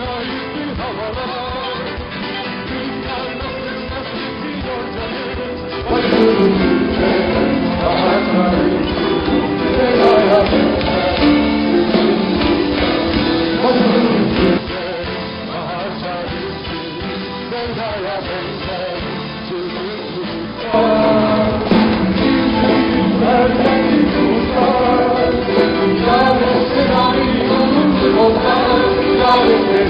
Boşuna yüzdün havalara Rüzgar nasıl nasıl gidiyor canım Başımın ülke Thank you.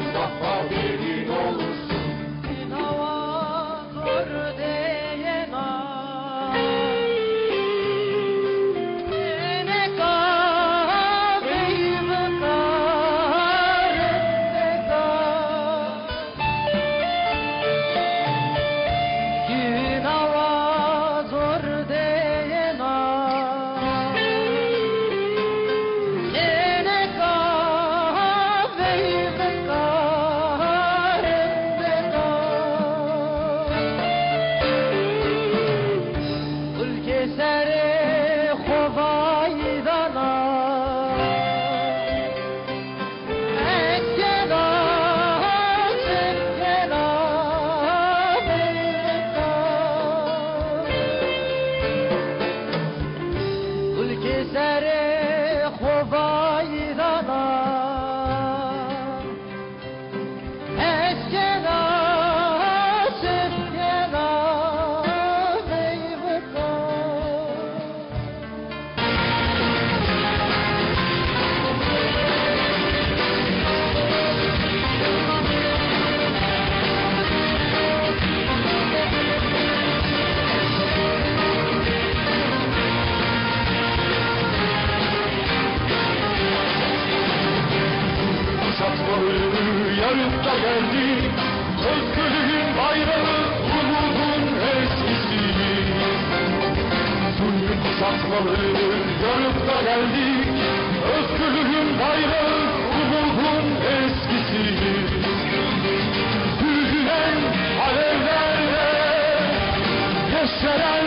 não poderia. سر خوبای دانا سر خوبای Krallığı görüp geldik. Özgürlüğün bayrağı Umudun eskisi. Büyüyen alevlerle Yeşeren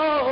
Oh.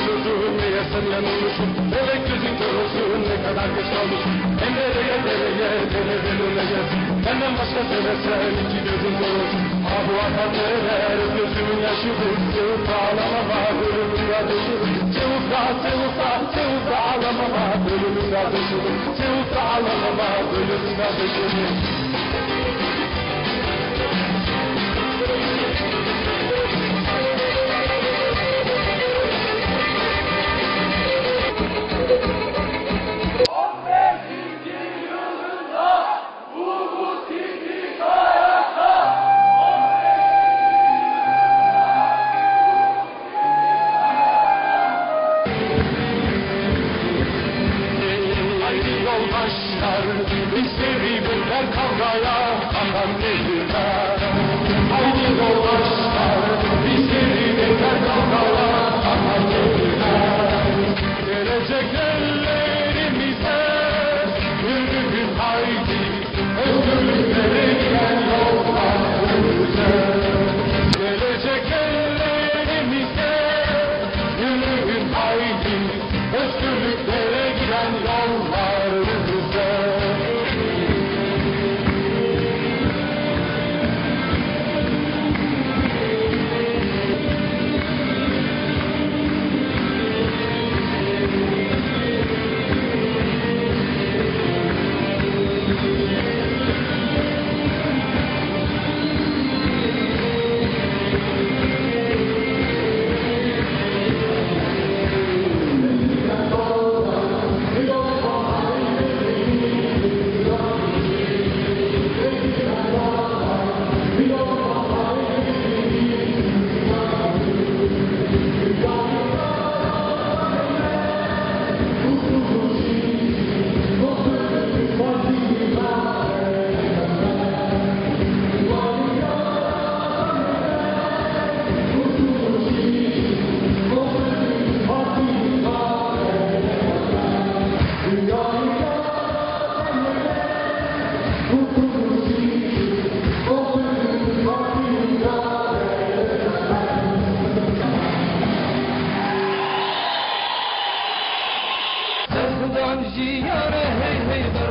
Sanırdığım neye sen yanılmışsın Bebek gözün kör olsun ne kadar geç kalmışsın Hem nereye nereye nereden öleceğiz Benden başka seversen iki gözün doğursun Ah bu akan neler? Gözümün yaşı bıktı Ağlama var ölümün ateşi Çevukta çevukta çevukta ağlama var ölümün ateşi Çevukta ağlama var ölümün ateşi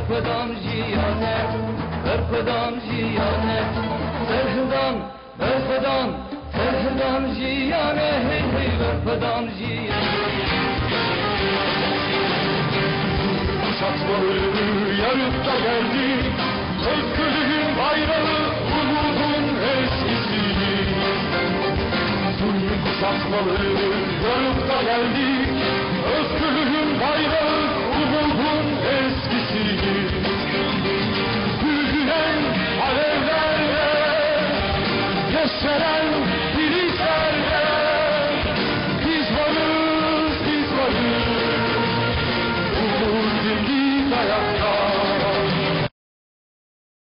kırpıdan jiyane Kırpıdan Serhıdan kırpıdan jiyane hey hey kırpıdan jiyane Kuşatmalı yarıp da geldi. Özgürlüğün bayrağı umudun eskisi. Zulmü kuşatmalı yarıp da geldi. Özgürlüğün bayrağı umudun eskisi